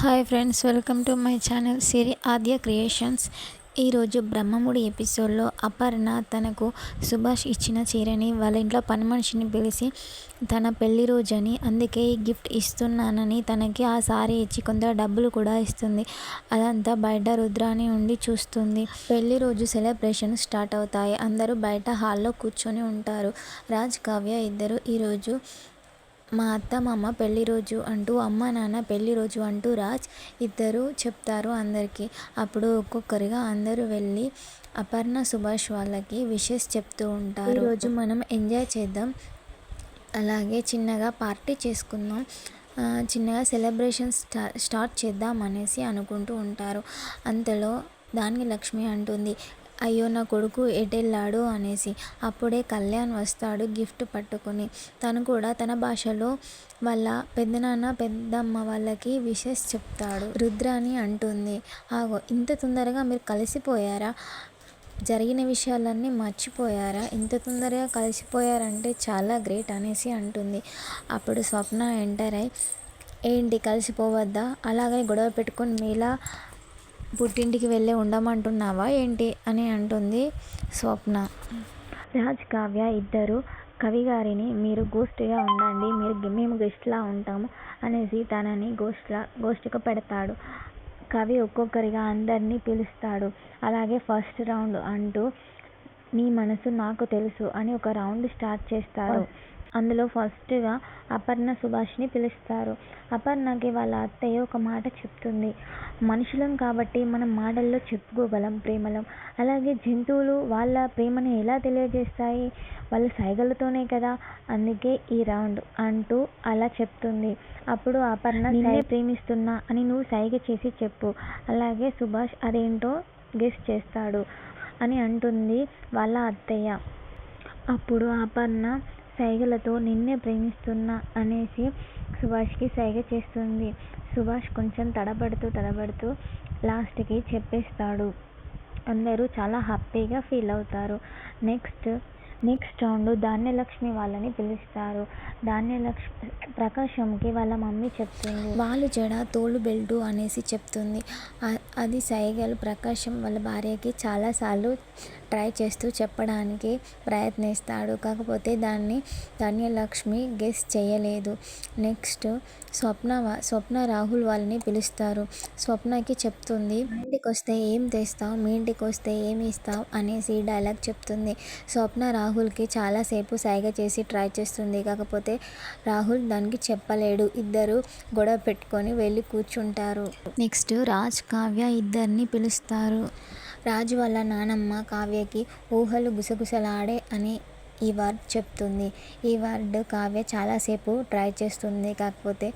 Hi friends welcome to my channel Siri Aadya creations. ఈరోజు బ్రహ్మముడి ఎపిసోడ్లో అపర్ణ తనకు సుభాష్ ఇచ్చిన చీరని వాళ్ళ ఇంట్లో పని మనిషిని పిలిచి తన పెళ్ళి రోజని అందుకే ఈ గిఫ్ట్ ఇస్తున్నానని తనకి ఆ సారీ ఇచ్చి కొంత డబ్బులు కూడా ఇస్తుంది. అదంతా బయట రుద్రాని ఉండి చూస్తుంది. పెళ్ళి రోజు సెలబ్రేషన్ స్టార్ట్ అవుతాయి. అందరూ బయట హాల్లో కూర్చొని ఉంటారు. రాజ్ కావ్య ఇద్దరు ఈరోజు మా అత్త మామ పెళ్ళి రోజు అంటూ అమ్మ నాన్న పెళ్ళి రోజు అంటూ రాజ్ ఇద్దరు చెప్తారు అందరికీ. అప్పుడు ఒక్కొక్కరిగా అందరూ వెళ్ళి అపర్ణ సుభాష్ వాళ్ళకి విషెస్ చెప్తూ ఉంటారు. ఈరోజు మనం ఎంజాయ్ చేద్దాం. అలాగే చిన్నగా పార్టీ చేసుకుందాం. చిన్నగా సెలబ్రేషన్ స్టా స్టార్ట్ చేద్దాం అనేసి అనుకుంటూ ఉంటారు. అంతలో దానికి లక్ష్మి అంటుంది అయ్యో నా కొడుకు ఎటెళ్ళాడు అనేసి. అప్పుడే కళ్యాణ్ వస్తాడు గిఫ్ట్ పట్టుకుని. తను కూడా తన భాషలో వాళ్ళ పెద్దనాన్న పెద్దమ్మ వాళ్ళకి విషెస్ చెప్తాడు. రుద్రాని అంటుంది ఆగో ఇంత తొందరగా మీరు కలిసిపోయారా? జరిగిన విషయాలన్నీ మర్చిపోయారా? ఇంత తొందరగా కలిసిపోయారంటే చాలా గ్రేట్ అనేసి అంటుంది. అప్పుడు స్వప్న ఎంటర్ అయి ఏంటి? కలిసిపోవద్దా? అలాగే గొడవ పెట్టుకొని మీలా పుట్టింటికి వెళ్ళి ఉండమంటున్నావా ఏంటి అని అంటుంది స్వప్న. రాజ్ కావ్య ఇద్దరు కవి గారిని మీరు గోష్ఠిగా ఉండండి మీరు మేము గెస్ట్లా ఉంటాము అనేసి తనని గోష్ట్లా గోష్ఠిగా పెడతాడు. కవి ఒక్కొక్కరిగా అందరినీ పిలుస్తాడు. అలాగే ఫస్ట్ రౌండ్ అంటూ నీ మనసు నాకు తెలుసు అని ఒక రౌండ్ స్టార్ట్ చేస్తారు. అందులో ఫస్ట్గా అపర్ణ సుభాష్ని పిలుస్తారు. అపర్ణకి వాళ్ళ అత్తయ్య ఒక మాట చెప్తుంది. మనుషులం కాబట్టి మనం మాటల్లో చెప్పుకోగలం ప్రేమలం. అలాగే జంతువులు వాళ్ళ ప్రేమని ఎలా తెలియజేస్తాయి? వాళ్ళ సైగలతోనే కదా? అందుకే ఈ రౌండ్ అంటూ అలా చెప్తుంది. అప్పుడు అపర్ణ నిన్నే ప్రేమిస్తున్నా అని నువ్వు సైగ చేసి చెప్పు. అలాగే సుభాష్ అదేంటో గెస్ చేస్తాడు అని అంటుంది వాళ్ళ అత్తయ్య. అప్పుడు అపర్ణ సైగలతో నిన్నే ప్రేమిస్తున్నా అనేసి సుభాష్కి సైగ చేస్తుంది. సుభాష్ కొంచెం తడబడుతూ తడబడుతూ లాస్ట్కి చెప్పేస్తాడు. అందరూ చాలా హ్యాపీగా ఫీల్ అవుతారు. నెక్స్ట్ నెక్స్ట్ రౌండ్ ధాన్యలక్ష్మి వాళ్ళని పిలుస్తారు. ధాన్యలక్ష్మి ప్రకాశంకి వాళ్ళ మమ్మీ చెప్తుంది. వాళ్ళు జడ తోలు బెల్టు అనేసి చెప్తుంది. అది సైగలు ప్రకాశం వాళ్ళ భార్యకి చాలాసార్లు ట్రై చేస్తూ చెప్పడానికి ప్రయత్నిస్తాడు. కాకపోతే దాన్ని ధాన్యలక్ష్మి గెస్ చేయలేదు. నెక్స్ట్ స్వప్న స్వప్న రాహుల్ వాళ్ళని పిలుస్తారు. స్వప్నకి చెప్తుంది మీ ఇంటికి వస్తే ఏం తెస్తావు? మీ ఇంటికి వస్తే ఏమి ఇస్తావు? అనేసి డైలాగ్ చెప్తుంది. స్వప్న రాహుల్ రాహుల్కి చాలాసేపు సైగ చేసి ట్రై చేస్తుంది. కాకపోతే రాహుల్ దానికి చెప్పలేడు. ఇద్దరు గొడవ పెట్టుకొని వెళ్ళి కూర్చుంటారు. నెక్స్ట్ రాజ్ కావ్య ఇద్దరిని పిలుస్తారు. రాజు వాళ్ళ నానమ్మ కావ్యకి ఊహలు గుసగుసలాడే అని ఈ వర్డ్ చెప్తుంది. ఈ వర్డ్ కావ్య చాలాసేపు ట్రై చేస్తుంది. కాకపోతే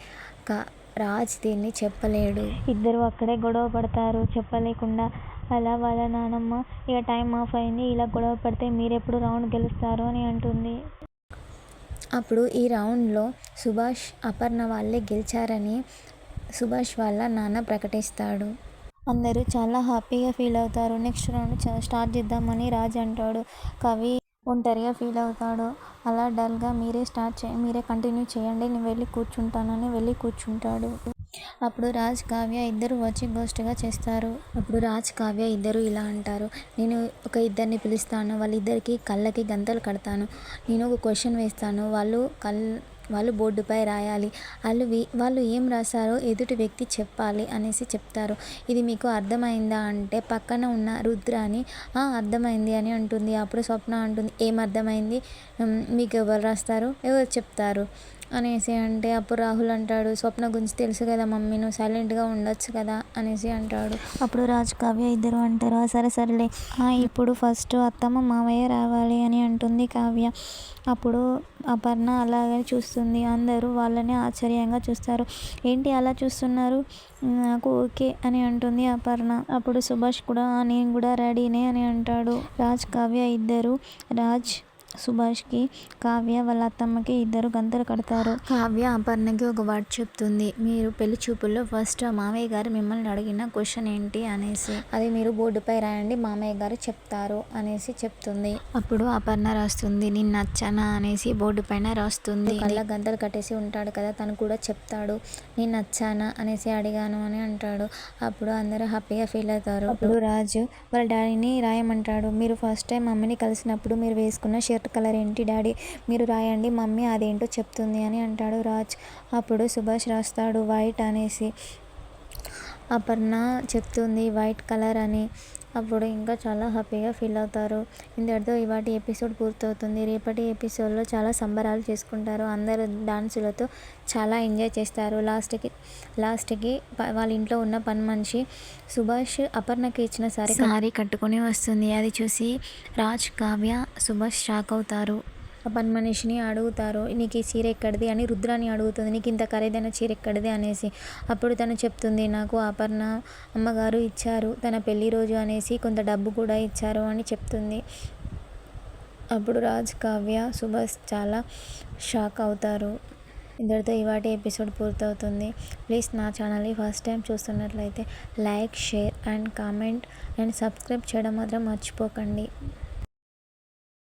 కా రాజ్ దీన్ని చెప్పలేడు. ఇద్దరు అక్కడే గొడవ పడతారు. చెప్పలేకుండా అలా వాళ్ళ నానమ్మ? ఇక టైం ఆఫ్ అయింది ఇలా గొడవ పడితే మీరెప్పుడు రౌండ్ గెలుస్తారు అని అంటుంది. అప్పుడు ఈ రౌండ్లో సుభాష్ అపర్ణ వాళ్ళే గెలిచారని సుభాష్ వాళ్ళ నాన్న ప్రకటిస్తాడు. అందరూ చాలా హ్యాపీగా ఫీల్ అవుతారు. నెక్స్ట్ రౌండ్ స్టార్ట్ చేద్దామని రాజ్ అంటాడు. కవి ఒంటరిగా ఫీల్ అవుతాడు. అలా డల్గా మీరే స్టార్ట్ చే మీరే కంటిన్యూ చేయండి నేను వెళ్ళి కూర్చుంటానని వెళ్ళి కూర్చుంటాడు. అప్పుడు రాజ్ కావ్య ఇద్దరు వచ్చి గోష్ఠిగా చేస్తారు. అప్పుడు రాజ్ కావ్య ఇద్దరు ఇలా అంటారు. నేను ఒక ఇద్దరిని పిలుస్తాను. వాళ్ళిద్దరికి కళ్ళకి గంతలు కడతాను. నేను ఒక క్వశ్చన్ వేస్తాను. వాళ్ళు కల్ వాళ్ళు బోర్డుపై రాయాలి. వాళ్ళు వాళ్ళు ఏం రాశారో ఎదుటి వ్యక్తి చెప్పాలి అనేసి చెప్తారు. ఇది మీకు అర్థమైందా అంటే పక్కన ఉన్న రుద్ర అని అర్థమైంది అని అంటుంది. అప్పుడు స్వప్న అంటుంది ఏం అర్థమైంది? మీకు ఎవరు రాస్తారు? ఎవరు చెప్తారు? అనేసి అంటే అప్పుడు రాహుల్ అంటాడు స్వప్న గురించి తెలుసు కదా మమ్మీ నువ్వు సైలెంట్గా ఉండొచ్చు కదా అనేసి అంటాడు. అప్పుడు రాజ్ కావ్య ఇద్దరు అంటారు సరే సరేలే. ఇప్పుడు ఫస్ట్ అత్తమ్మ మావయ్య రావాలి అని అంటుంది కావ్య. అప్పుడు అపర్ణ అలాగే చూస్తుంది. అందరూ వాళ్ళని ఆశ్చర్యంగా చూస్తారు. ఏంటి అలా చూస్తున్నారు? నాకు ఓకే అని అంటుంది అపర్ణ. అప్పుడు సుభాష్ కూడా నేను కూడా రెడీనే అని అంటాడు రాజ్ కావ్య ఇద్దరు రాజ్ సుభాష్కి కావ్య వాళ్ళ అత్తమ్మకి ఇద్దరు గంతలు కడతారు. కావ్య అపర్ణకి ఒక వర్డ్ చెప్తుంది. మీరు పెళ్ళి చూపుల్లో ఫస్ట్ మామయ్య గారు మిమ్మల్ని అడిగిన క్వశ్చన్ ఏంటి అనేసి. అది మీరు బోర్డుపై రాయండి మామయ్య గారు చెప్తారు అనేసి చెప్తుంది. అప్పుడు అపర్ణ రాస్తుంది నేను నచ్చానా? అనేసి బోర్డు పైన రాస్తుంది కళ్ళ గంతలు కట్టేసి ఉంటాడు కదా తను కూడా చెప్తాడు. నేను నచ్చానా? అనేసి అడిగాను అని అంటాడు. అప్పుడు అందరూ హ్యాపీగా ఫీల్ అవుతారు. అప్పుడు రాజు వాళ్ళ డాడీని రాయమంటాడు. మీరు ఫస్ట్ టైం మమ్మీని కలిసినప్పుడు మీరు వేసుకున్న షర్ట్ కలర్ ఏంటి డాడీ? మీరు రాయండి మమ్మీ అదేంటో చెప్తుంది అని అంటాడు రాజ్. అప్పుడు సుభాష్ రాస్తాడు వైట్ అనేసి. అపర్ణ చెప్తుంది వైట్ కలర్ అని. అప్పుడు ఇంకా చాలా హ్యాపీగా ఫీల్ అవుతారు. ఇంతటితో ఇవాటి ఎపిసోడ్ పూర్తవుతుంది. రేపటి ఎపిసోడ్లో చాలా సంబరాలు చేసుకుంటారు. అందరు డాన్సులతో చాలా ఎంజాయ్ చేస్తారు. లాస్ట్కి లాస్ట్కి వాళ్ళ ఇంట్లో ఉన్న పని మనిషి సుభాష్ అపర్ణకి ఇచ్చిన సారీ సారీ కట్టుకొని వస్తుంది. అది చూసి రాజ్ కావ్య సుభాష్ షాక్ అవుతారు. ఆ పని మనిషిని అడుగుతారు నీకు ఈ చీర ఎక్కడిది? అని రుద్రాని అడుగుతుంది నీకు ఇంత ఖరీదైన చీర ఎక్కడిది? అనేసి. అప్పుడు తను చెప్తుంది నాకు అపర్ణ అమ్మగారు ఇచ్చారు తన పెళ్ళి రోజు అనేసి కొంత డబ్బు కూడా ఇచ్చారు అని చెప్తుంది. అప్పుడు రాజ్ కావ్య సుభాష్ చాలా షాక్ అవుతారు. ఇద్దరితో ఇవాటి ఎపిసోడ్ పూర్తవుతుంది. ప్లీజ్ నా ఛానల్ని ఫస్ట్ టైం చూస్తున్నట్లయితే like share and comment and subscribe చేయడం మాత్రం మర్చిపోకండి.